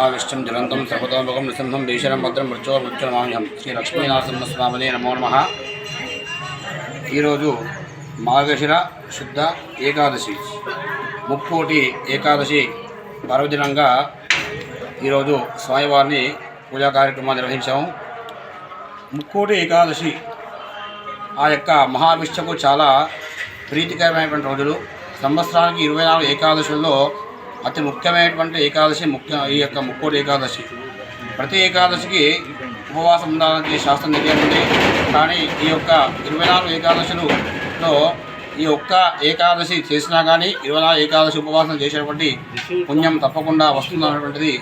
మహావిష్ణం జలంతం సర్వతోముఖం నృసింహం భీషణం భద్రం మృత్యో మృత్యునమామ్యం శ్రీ లక్ష్మీనరసింహస్వామినే నమో నమ ఈరోజు మార్గశిర శుద్ధ ఏకాదశి ముక్కోటి ఏకాదశి పర్వదినంగా ఈరోజు స్వామివారిని పూజా కార్యక్రమాలు నిర్వహించాము. ముక్కోటి ఏకాదశి ఆ యొక్క మహావిష్ణుకు చాలా ప్రీతికరమైనటువంటి రోజులు. సంవత్సరానికి ఇరవై నాలుగు ఏకాదశుల్లో అతి ముఖ్యమైనటువంటి ఏకాదశి ముఖ్య ఈ యొక్క ముక్కోటి ఏకాదశి. ప్రతి ఏకాదశికి ఉపవాసం ఉండాలని శాస్త్రం నిర్ణయించింది కానీ ఈ యొక్క ఇరవై నాలుగు ఏకాదశులలో ఈ ఒక్క ఏకాదశి చేసినా కానీ ఇరవై నాలుగు ఏకాదశి ఉపవాసం చేసేటువంటి పుణ్యం తప్పకుండా వస్తుందన్నటువంటిది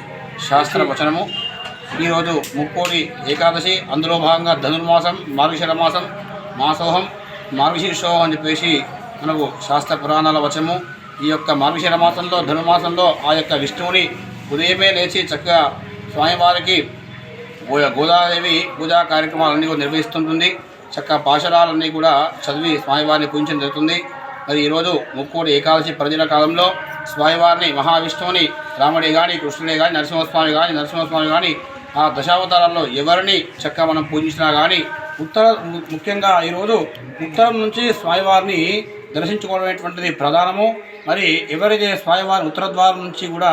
శాస్త్ర వచనము. ఈరోజు ముక్కోటి ఏకాదశి అందులో భాగంగా ధనుర్మాసం మార్గశిర మాసం మాసోహం మార్గశీర్షోహం అని చెప్పేసి మనకు శాస్త్ర పురాణాల వచనము. ఈ యొక్క మార్గశిర మాసంలో ధనుమాసంలో ఆ యొక్క విష్ణువుని ఉదయమే లేచి చక్కగా స్వామివారికి గోదాదేవి పూజా కార్యక్రమాలన్నీ కూడా నిర్వహిస్తుంటుంది. చక్కగా పాశరాలన్నీ కూడా చదివి స్వామివారిని పూజించడం జరుగుతుంది. మరి ఈరోజు ముక్కోటి ఏకాదశి ప్రజల కాలంలో స్వామివారిని మహావిష్ణువుని రాముడే కానీ కృష్ణుడే కానీ నరసింహస్వామి కానీ నరసింహస్వామి కానీ ఆ దశావతారాల్లో ఎవరిని చక్కగా మనం పూజించినా కానీ ఉత్తర ముఖ్యంగా ఈరోజు ఉత్తరం నుంచి స్వామివారిని దర్శించుకోవడమేటువంటిది ప్రధానము. మరి ఎవరైతే స్వామివారి ఉత్తర ద్వారం నుంచి కూడా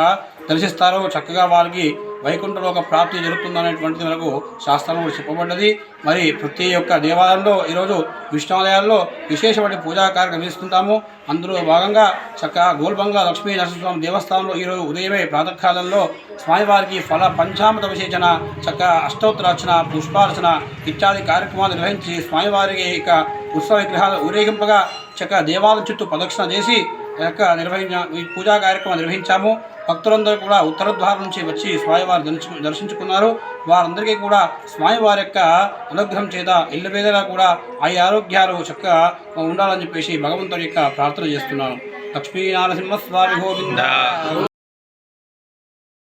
దర్శిస్తారో చక్కగా వారికి వైకుంఠలోక ఒక ప్రాప్తి జరుగుతుందనేటువంటిది మనకు శాస్త్రంలో చెప్పబడ్డది. మరి ప్రతి ఒక్క దేవాలయంలో ఈరోజు విష్ణాలయాల్లో విశేషమైన పూజా కార్యక్రమం నిర్వహిస్తుంటాము. అందులో భాగంగా చక్కగా గోల్బంగా లక్ష్మీ నరసింహస్వామి దేవస్థానంలో ఈరోజు ఉదయమే ప్రాతకాలంలో స్వామివారికి ఫల పంచామృత విశేషణ చక్క అష్టోత్తరార్చన పుష్పార్చన ఇత్యాది కార్యక్రమాలు నిర్వహించి స్వామివారికి ఇక ఉత్సవ విగ్రహాలు ఊరేగింపగా చక్క దేవాలయం చుట్టూ ప్రదక్షిణ చేసి యొక్క నిర్వహించ ఈ పూజా కార్యక్రమం నిర్వహించాము. భక్తులందరూ కూడా ఉత్తర ద్వారం నుంచి వచ్చి స్వామివారు దర్శించు దర్శించుకున్నారు. వారందరికీ కూడా స్వామివారి యొక్క అనుగ్రహం చేత ఇళ్ళ వేదలా కూడా ఆ ఆరోగ్యాలు చక్కగా ఉండాలని చెప్పేసి భగవంతుడి యొక్క ప్రార్థన చేస్తున్నాను. లక్ష్మీ నరసింహస్వామి గోవింద.